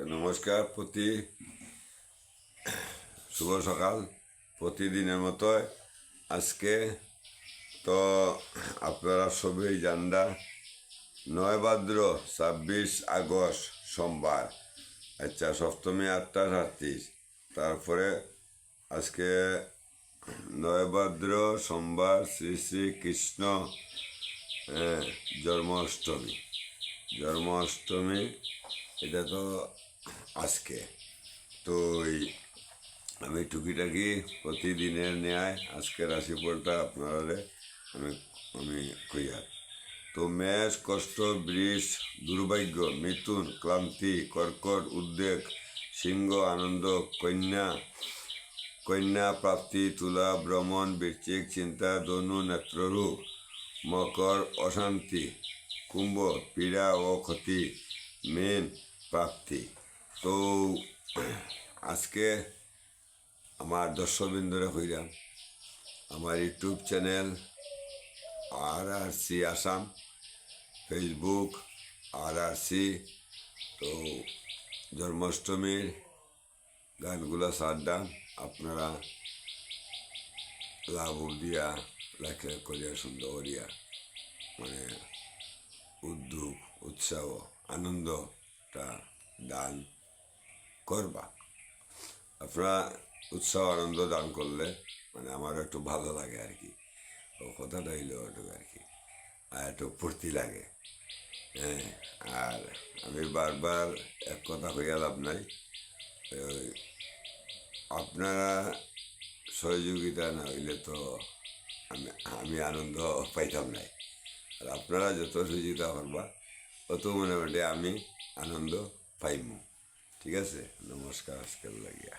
তো নমস্কার প্রতি শুভ সকাল প্রতিদিনের মতো আজকে তো আপনারা সবই জানডা নয় ভাদ্র ছাব্বিশ আগস্ট সোমবার আচ্ছা সপ্তমী আটটা সাতত্রিশ তারপরে আজকে নয় ভাদ্র সোমবার শ্রী শ্রী কৃষ্ণ জন্মাষ্টমী। জন্মাষ্টমী এটা তো আজকে। তো আমি টুকিটাকি প্রতিদিনের ন্যায় আজকে রাশিফলটা আপনারা আমি আমি কইয়ার তো মেষ, কষ্ট, বৃষ, দুর্ভাগ্য, মিথুন, ক্লান্তি, কর্কট, উদ্বেগ, সিংহ, আনন্দ, কন্যা কন্যা প্রাপ্তি, তুলা, ভ্রমণ, বৃশ্চিক চিন্তা, ধনু, নেত্ররূপ, মকর, অশান্তি, কুম্ভ, পীড়া ও ক্ষতি, মেন প্রাপ্তি। তো আজকে আমার দর্শকবৃন্দরা হইলাম। আমার ইউটিউব চ্যানেল আর আর সি আসাম, ফেসবুক আর আর সি তো জন্মাষ্টমীর গানগুলো সারদাম আপনারা লাভ দিয়া লেখা করিয়া, সুন্দর করিয়া মানে উদ্যোগ, উৎসাহ, আনন্দটা দান করবা। আপনারা উৎসাহ, আনন্দ দান করলে মানে আমার একটু ভালো লাগে আর কি। ও কথাটা হইল একটু আর কি। আর একটু ফুর্তি লাগে। হ্যাঁ আর আমি বারবার এক কথা হইয়া লাভ নাই। আপনারা সহযোগিতা না হইলে তো আমি আমি আনন্দ পাইতাম নাই। আর আপনারা যত সহযোগিতা করবা তত মোটামুটি আমি আনন্দ পাইমু। ঠিক আছে? নমস্কার আজকাল লাগিয়া